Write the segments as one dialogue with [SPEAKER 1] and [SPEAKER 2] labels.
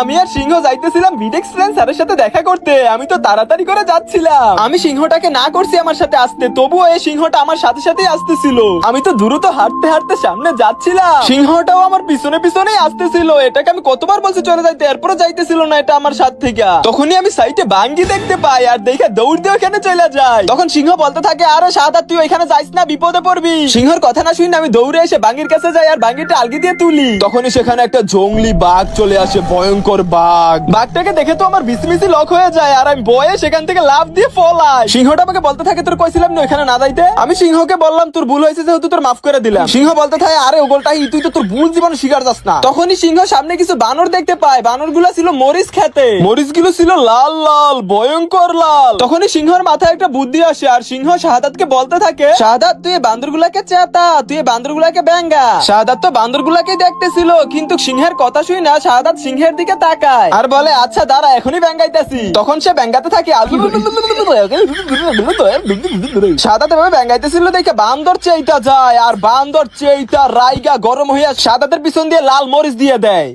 [SPEAKER 1] আমি আর সিংহ যাইতেছিলাম বিডেক্স প্ল্যান স্যারের সাথে দেখা করতে। আমি তো তাড়াতাড়ি করে যাচ্ছিলাম। আমি সিংহটাকে না করছি আমার সাথে আসতে, তবুও এই সিংহটা আমার সাথে সাথেই আসতেছিল। আমি তো দ্রুত হাঁটতে হাঁটতে সামনে যাচ্ছিলাম। সিংহটাও আমার পিছনে পিছনেই আসতেছিল। এটাকে আমি কতবার বলছি চলে যাইতে এরপরে যাইতেছিল না এটা আমার সাথে থেকে। তখনই আমি সাইডে বাঙ্গি দেখতে পাই আর দেখে দৌড় দিয়ে ওখানে চলে যায় তখন সিংহ বলতে থাকে, আরে সাদা, তুই ওইখানে যাইস না, বিপদে পড়বি। সিংহর কথা না শুনি আমি দৌড়ে এসে বাঙ্গির কাছে যাই আর বাঙ্গিটা আলগি দিয়ে তুলি। তখনই সেখানে একটা জঙ্গলি বাঘ চলে আসে, ভয়ঙ্কর বাঘ। বাঘটাকে দেখে তো আমার বিসমিসি লক হয়ে যায় আর আমি বয়ে সেখান থেকে লাভ দিয়ে ফলাই। সিংহটা আমাকে বলতে থাকে তোর কইছিলাম না ওখানে না যাইতে? আমি সিংহকে বললাম তোর ভুল হয়েছে যেহেতু তোর মাফ করে দিলাম। সিংহ বলতে থাকে আরে ওগোলটা তুই তো তোর ভুল জীবন শিকার যাস না। তখনই সিংহ সামনে কিছু বানর দেখতে পায়। বানরগুলো ছিল মরিচ খেতে। মরিচগুলো ছিল লাল লাল ভয়ঙ্কর লাল। তখনই সিংহর মাথায় একটা বুদ্ধি আসে আর সিংহ শাহাদাতকে বলতে থাকে শাহাদাত তুই বান্দর গুলাকে চেতা তুই বান্দর গুলাকে ব্যাঙ্গা। শাহাদাত তো বান্দর গুলাকে দেখতেছিল কিন্তু সিংহের কথা শুই না শাহাদাত সিংহের দিকে তাকায়। আর বলে আচ্ছা দাঁড়া, এখনই ব্যাঙ্গাইতেছি। তখন সে ব্যাঙ্গাতে থাকে সাদাত এভাবে ব্যাঙ্গাইতেছিল দেখে বান্দর চেইতা যায়, আর বান্দর চেইতা রাইগা গরম হইয়া সাদাতের পিছন দিয়ে লাল মরিচ দিয়ে দেয়।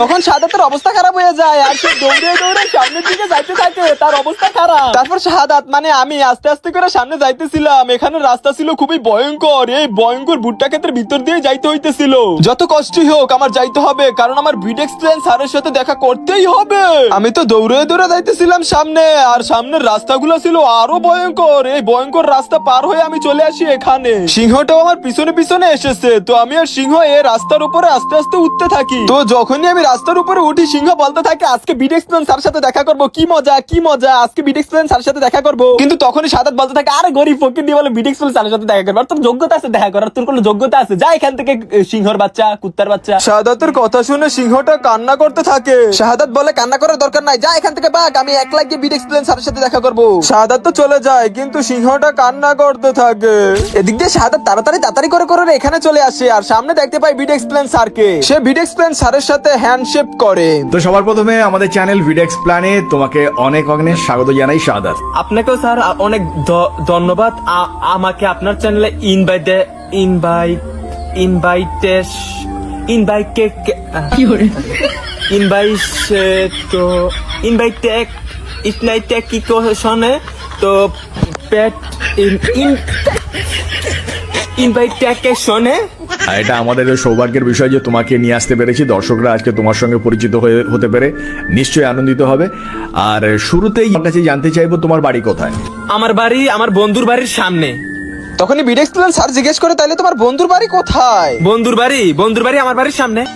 [SPEAKER 1] তখন শাহাদাতের অবস্থা খারাপ হয়ে যায় আর সে দৌড়ে দৌড়ে সামনের দিকে যাইতে থাকে, তার অবস্থা খারাপ। তারপর শাহাদাত মানে আমি আস্তে আস্তে করে সামনে যাইতেছিলাম, এখানে রাস্তা ছিল খুবই ভয়ঙ্কর, এই ভয়ঙ্কর ভুট্টা ক্ষেত্রের ভিতর দিয়ে যাইতে হইতেছিল। যত কষ্টই হোক, আমার যাইতে হবে, কারণ আমার বিড এক্সপিরিয়েন্স স্যারের সাথে দেখা করতেই হবে। আমি তো দৌড়ে দৌড়ে যাইতেছিলাম সামনে, আর সামনের রাস্তাগুলো ছিল আরও ভয়ঙ্কর, এই ভয়ঙ্কর রাস্তা পার হয়ে আমি চলে আসি এখানে। সিংহটাও আমার পিছনে পিছনে এসেছে, তো আমি আর সিংহ এই রাস্তার উপরে আস্তে আস্তে উঠতে থাকি। তো যখনই আমি রাস্তার উপরে উঠি সিংহ বলতে থাকে আজকে বিড এক্সপ্লেন স্যার সাথে দেখা করব। কি মজা কি মজা আজকে বিড এক্সপ্লেন স্যার সাথে দেখা করব? কিন্তু তখনই সাদাত বলতে থাকে আরে গরিব ফকির দিয়ে বলে বিড এক্সপ্লেন স্যারের সাথে দেখা করব। তোর যোগ্যতা আছে দেখা করার তোর কোনো যোগ্যতা আছে। যা এখান থেকে সিংহর বাচ্চা কুত্তার বাচ্চা। শাহাদাতের কথা শুনে সিংহটা কান্না করতে থাকে। শাহাদাত বলে কান্না করার দরকার নাই যা এখান থেকে বাঘ আমি একলা গিয়ে বিড এক্সপ্লেন স্যারের সাথে দেখা করব। শাহাদাত তো চলে যায় কিন্তু সিংহটা কান্না করতে থাকে। এদিক দিয়ে শাহাদাত তাড়াতাড়ি তাড়াতাড়ি করে করে এখানে চলে আসে আর সামনে দেখতে পাই বিড এক্সপ্লেন স্যারকে। সে বিড এক্সপ্লেন স্যারের সাথে হ্যান্ডশেপ করে।
[SPEAKER 2] তো সবার প্রথমে আমাদের চ্যানেল ভিডেক্স প্ল্যানে তোমাকে অনেক অনেক স্বাগত জানাই সাদাত।
[SPEAKER 3] আপনাকেও স্যার অনেক ধন্যবাদ। আমাকে আপনার চ্যানেলে ইনভাইট ইনভাইট ইনভাইটেশ ইনভাইট কে ইনভাইট তো ইনভাইট ইসনাইট কি শোনে? তো পেট ইনভাইটটাকে শোনে eh?
[SPEAKER 2] আর এটা আমাদের সৌভাগ্যের বিষয় যে তোমাকে নিয়ে আসতে পেরেছি। দর্শকরা আজকে তোমার সঙ্গে পরিচিত হয়ে হতে পেরে নিশ্চয়ই আনন্দিত হবে। আর শুরুতেই আমার কাছে জানতে চাইব তোমার বাড়ি কোথায়?
[SPEAKER 3] আমার বাড়ি আমার বন্ধুর বাড়ির সামনে।
[SPEAKER 1] তখনই বিডেক্স প্ল্যান স্যার জিজ্ঞেস করে তাহলে তোমার বন্ধুর বাড়ি কোথায়?
[SPEAKER 3] বন্ধুর বাড়ি? বন্ধুর বাড়ি আমার বাড়ির সামনে?